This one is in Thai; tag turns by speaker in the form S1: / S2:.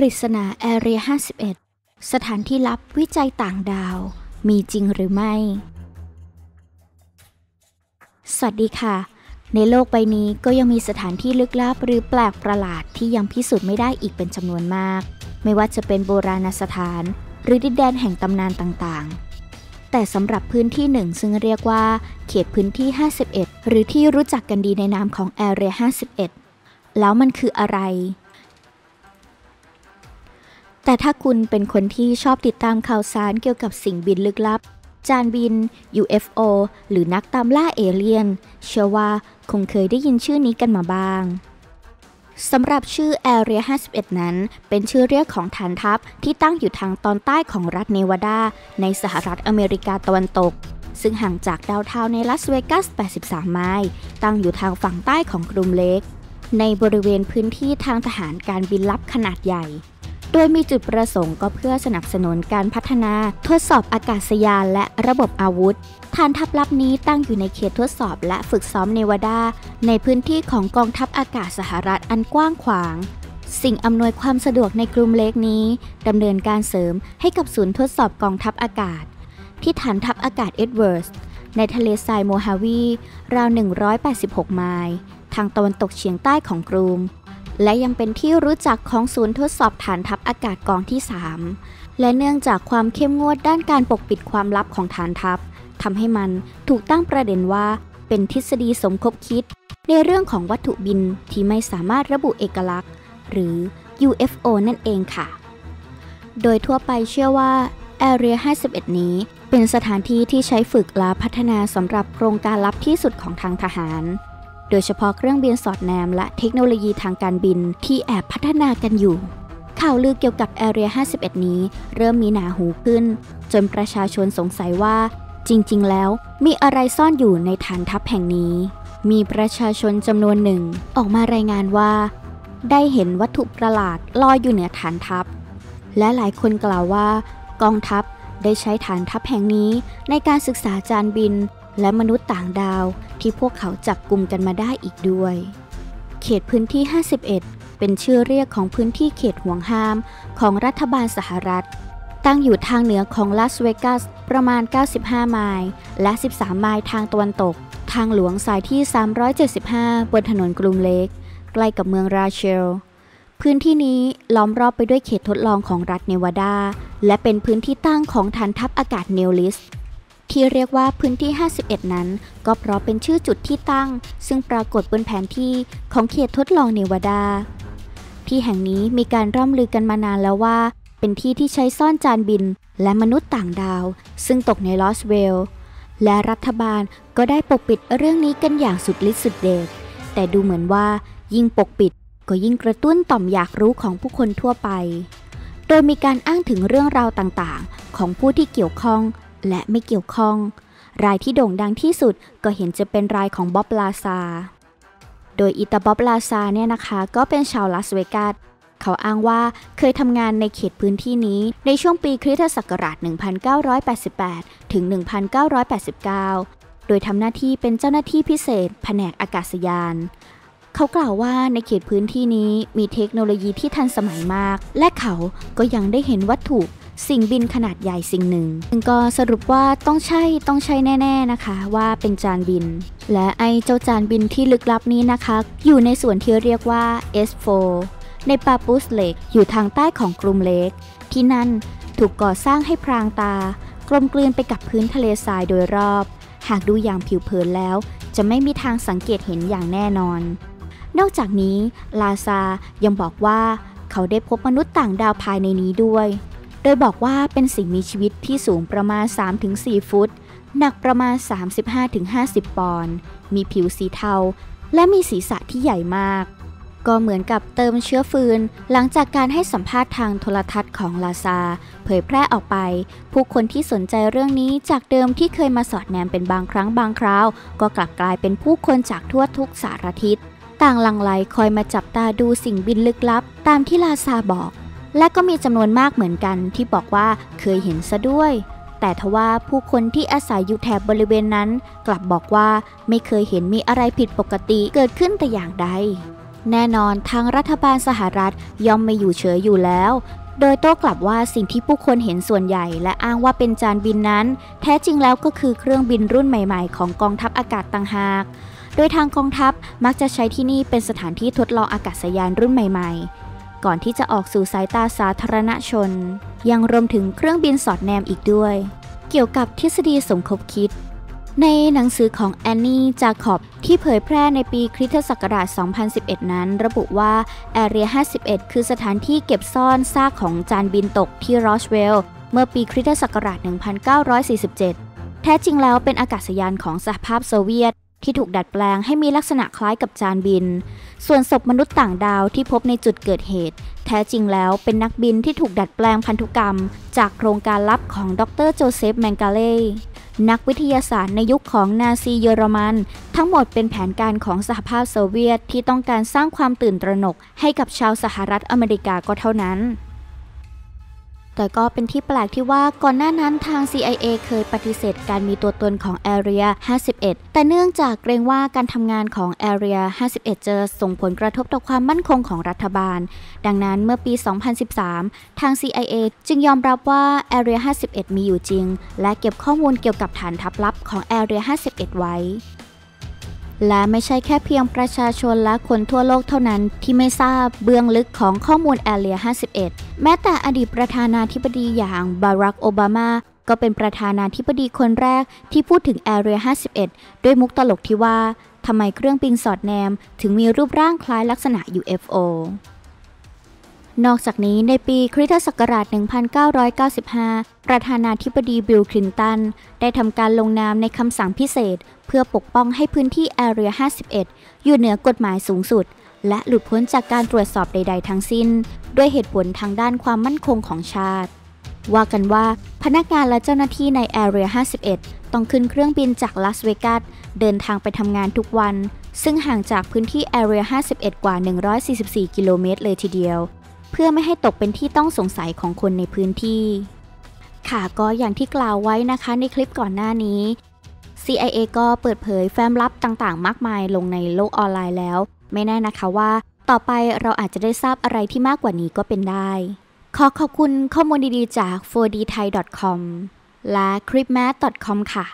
S1: ปริศนาแอเรีย 51 สถานที่ลับวิจัยต่างดาว มีจริงหรือไม่ สวัสดีค่ะ ในโลกใบนี้ก็ยังมีสถานที่ลึกลับหรือแปลกประหลาดที่ยังพิสูจน์ไม่ได้อีกเป็นจำนวนมาก ไม่ว่าจะเป็นโบราณสถาน หรือดินแดนแห่งตำนานต่างๆ แต่สำหรับพื้นที่หนึ่งซึ่งเรียกว่า เขตพื้นที่ 51 หรือที่รู้จักกันดีในนามของแอเรีย 51 แล้วมันคืออะไร แต่ถ้าคุณเป็นคนที่ชอบติดตามข่าวสารเกี่ยวกับสิ่งบินลึกลับ จานบิน UFO หรือนักตามล่าเอเลี่ยน เชื่อว่าคงเคยได้ยินชื่อนี้กันมาบ้างสำหรับชื่อ Area 51 นั้น เป็นชื่อเรียกของฐานทัพที่ตั้งอยู่ทางตอนใต้ของรัฐเนวาดา ในสหรัฐอเมริกาตะวันตก ซึ่งห่างจากดาวเทาในลาสเวกัส 83 ไมล์ ตั้งอยู่ทางฝั่งใต้ของกรุงเล็ก ในบริเวณพื้นที่ทางทหารการบินลับขนาดใหญ่ ดยมีจุดประสงค์ก็เพื่อสนับสนุนการพัฒนา ทดสอบอากาศยานและระบบอาวุธ ฐานทัพลับนี้ตั้งอยู่ในเขตทดสอบและฝึกซ้อมเนวาดา ในพื้นที่ของกองทัพอากาศสหรัฐอันกว้างขวาง สิ่งอำนวยความสะดวกในกลุ่มเล็กนี้ดำเนินการเสริมให้กับศูนย์ทดสอบกองทัพอากาศ ที่ฐานทัพอากาศเอ็ดเวิร์สในทะเลทรายโมฮาวี ราว 186 ไมล์ ทางตะวันตกเฉียงใต้ของกรุง และยังเป็นที่รู้จักของศูนย์ทดสอบฐานทัพอากาศกองที่ 3 และเนื่องจากความเข้มงวดด้านการปกปิดความลับของฐานทัพทำให้มันถูกตั้งประเด็นว่าเป็นทฤษฎีสมคบคิด ในเรื่องของวัตถุบินที่ไม่สามารถระบุเอกลักษณ์ หรือ UFO นั่นเองค่ะ โดยทั่วไปเชื่อว่า Area 51 นี้ เป็นสถานที่ที่ใช้ฝึกและพัฒนาสำหรับโครงการลับที่สุดของทางทหาร โดยเฉพาะเครื่องบินสอดแนมและเทคโนโลยีทางการบินที่แอบพัฒนากันอยู่ ข่าวลือเกี่ยวกับ Area 51 นี้ เริ่มมีหนาหูขึ้น จนประชาชนสงสัยว่า จริง ๆ แล้วมีอะไรซ่อนอยู่ในฐานทัพแห่งนี้ มีประชาชนจำนวนหนึ่งออกมารายงานว่า ได้เห็นวัตถุประหลาดลอยอยู่เหนือฐานทัพ และหลายคนกล่าวว่า กองทัพได้ใช้ฐานทัพแห่งนี้ในการศึกษาจานบิน และมนุษย์ต่างดาวที่พวกเขาจับกลุ่มกันมาได้อีกด้วย เขตพื้นที่ 51 เป็นชื่อเรียกของพื้นที่เขตห่วงห้ามของรัฐบาลสหรัฐ ตั้งอยู่ทางเหนือของลาสเวกัสประมาณ 95 ไมล์และ 13 ไมล์ทางตะวันตก ทางหลวงสายที่ 375 บนถนนกรุงเล็ก ใกล้กับเมืองราเชลพื้นที่นี้ล้อมรอบไปด้วยเขตทดลองของรัฐเนวาดา และเป็นพื้นที่ตั้งของฐานทัพอากาศเนลลิส ที่เรียกว่าพื้นที่ 51 นั้น ก็เพราะเป็นชื่อจุดที่ตั้ง ซึ่งปรากฏบนแผนที่ของเขตทดลองเนวาดา ที่แห่งนี้มีการร่ำลือกันมานานแล้วว่า เป็นที่ที่ใช้ซ่อนจานบินและมนุษย์ต่างดาว ซึ่งตกในลอสเวล และรัฐบาลก็ได้ปกปิดเรื่องนี้กันอย่างสุดฤทธิ์สุดเดชแต่ดูเหมือนว่ายิ่งปกปิดก็ยิ่งกระตุ้นต่อมอยากรู้ของผู้คนทั่วไป โดยมีการอ้างถึงเรื่องราวต่างๆ ของผู้ที่เกี่ยวข้อง และไม่เกี่ยวข้อง รายที่โด่งดังที่สุดก็เห็นจะเป็นรายของบ๊อบลาซา โดยอิตาบ๊อบลาซาเนี่ยนะคะก็เป็นชาวลาสเวกัสเขาอ้างว่าเคยทำงานในเขตพื้นที่นี้ในช่วงปีคริสตศักราช 1988 ถึง 1989 โดยทำหน้าที่เป็นเจ้าหน้าที่พิเศษ แผนกอากาศยาน เขากล่าวว่าในเขตพื้นที่นี้มีเทคโนโลยีที่ทันสมัยมาก และเขาก็ยังได้เห็นวัตถุ สิ่งบินขนาดใหญ่สิ่งหนึ่งซึ่งก็สรุปว่าต้องใช่ต้องใช่แน่ ๆนะคะ ว่าเป็นจานบิน และไอเจ้าจานบินที่ลึกลับนี้นะคะ อยู่ในส่วนที่เรียกว่า S4 ในปาปุสเลกอยู่ทางใต้ของกรุงเลกที่นั่นถูกก่อสร้างให้พรางตากลมกลืนไปกับพื้นทะเลทรายโดยรอบ หากดูอย่างผิวเผินแล้ว จะไม่มีทางสังเกตเห็นอย่างแน่นอน นอกจากนี้ลาซายังบอกว่าเขาได้พบมนุษย์ต่างดาวภายในนี้ด้วย ดยบอกว่าเป็นสิ่งมีชีวิตที่สูงประมาณ 3-4 ฟุต หนักประมาณ 35-50 ปอนด์ มีผิวสีเทา และมีศีรษะที่ใหญ่มาก ก็เหมือนกับเติมเชื้อฟืน หลังจากการให้สัมภาษณ์ทางโทรทัศน์ของลาซา เผยแพร่ออกไป ผู้คนที่สนใจเรื่องนี้จากเดิมที่เคยมาสอดแนมเป็นบางครั้งบางคราว ก็กลับกลายเป็นผู้คนจากทั่วทุกสารทิศ ต่างหลังไหลคอยมาจับตาดูสิ่งบินลึกลับ ตามที่ลาซาบอก และก็มีจำนวนมากเหมือนกันที่บอกว่าเคยเห็นซะด้วย แต่ทว่าผู้คนที่อาศัยอยู่แถบบริเวณนั้น กลับบอกว่าไม่เคยเห็นมีอะไรผิดปกติเกิดขึ้นแต่อย่างใด แน่นอนทางรัฐบาลสหรัฐย่อมไม่อยู่เฉยอยู่แล้ว โดยโต้กลับว่าสิ่งที่ผู้คนเห็นส่วนใหญ่ และอ้างว่าเป็นจานบินนั้น แท้จริงแล้วก็คือเครื่องบินรุ่นใหม่ ๆ ของกองทัพอากาศต่างหากโดยทางกองทัพมักจะใช้ที่นี่เป็นสถานที่ทดลองอากาศยานรุ่นใหม่ ๆ ก่อนที่จะออกสู่สายตาสาธารณชน ยังรวมถึงเครื่องบินสอดแนมอีกด้วย เกี่ยวกับทฤษฎีสมคบคิด ในหนังสือของแอนนี่ จาคอบที่เผยแพร่ในปีคริสตศักราช 2011 นั้น ระบุว่าแอเรีย 51 คือสถานที่เก็บซ่อนซากของจานบินตกที่รอชเวลล์เมื่อปีคริสตศักราช 1947 แท้จริงแล้วเป็นอากาศยานของสหภาพโซเวียต ที่ถูกดัดแปลงให้มีลักษณะคล้ายกับจานบิน ส่วนศพมนุษย์ต่างดาวที่พบในจุดเกิดเหตุ แท้จริงแล้วเป็นนักบินที่ถูกดัดแปลงพันธุกรรม จากโครงการลับของดรโจเซฟแมงกาเล่นักวิทยาศาสตร์ในยุคของนาซีเยอรมัน ทั้งหมดเป็นแผนการของสหภาพโซเวียตที่ต้องการสร้างความตื่นตระหนกให้กับชาวสหรัฐอเมริกาก็เท่านั้น แต่ก็เป็นที่แปลกที่ว่าก่อนหน้านั้นทาง CIA เคยปฏิเสธการมีตัวตนของ Area 51 แต่เนื่องจากเกรงว่าการทำงานของ Area 51 จะส่งผลกระทบต่อความมั่นคงของรัฐบาล ดังนั้นเมื่อปี 2013 ทาง CIA จึงยอมรับว่า Area 51 มีอยู่จริง และเก็บข้อมูลเกี่ยวกับฐานทัพลับของ Area 51 ไว้ และไม่ใช่แค่เพียงประชาชนและคนทั่วโลกเท่านั้นที่ไม่ทราบเบื้องลึกของข้อมูลแอเรีย 51 แม้แต่อดีตประธานาธิบดีอย่างบารักโอบามาก็เป็นประธานาธิบดีคนแรกที่พูดถึงแอเรีย 51 ด้วยมุกตลกที่ว่าทำไมเครื่องบินสอดแนม ถึงมีรูปร่างคล้ายลักษณะ UFO นอกจากนี้ในปีคริสตศักราช 1995 ประธานาธิบดีบิลคลินตัน ได้ทำการลงนามในคำสั่งพิเศษ เพื่อปกป้องให้พื้นที่แอเรีย 51 อยู่เหนือกฎหมายสูงสุด และหลุดพ้นจากการตรวจสอบใด ๆ ทั้งสิ้น ด้วยเหตุผลทางด้านความมั่นคงของชาติ ว่ากันว่าพนักงานและเจ้าหน้าที่ในแอเรีย 51 ต้องขึ้นเครื่องบินจากลาสเวกัสเดินทางไปทำงานทุกวัน ซึ่งห่างจากพื้นที่แอเรีย 51 กว่า 144 กิโลเมตรเลยทีเดียว พื่อไม่ให้ตกเป็นที่ต้องสงสัยของคนในพื้นที่ ค่ะก็อย่างที่กล่าวไว้นะคะในคลิปก่อนหน้านี้ CIA ก็เปิดเผยแฟ้มลับต่างๆ มากมายลงในโลกออนไลน์แล้ว ไม่แน่นะคะว่า ต่อไปเราอาจจะได้ทราบอะไรที่มากกว่านี้ก็เป็นได้ ขอขอบคุณข้อมูลดีๆจาก 4dthai.com และ c r i p m a t c o m ค่ะ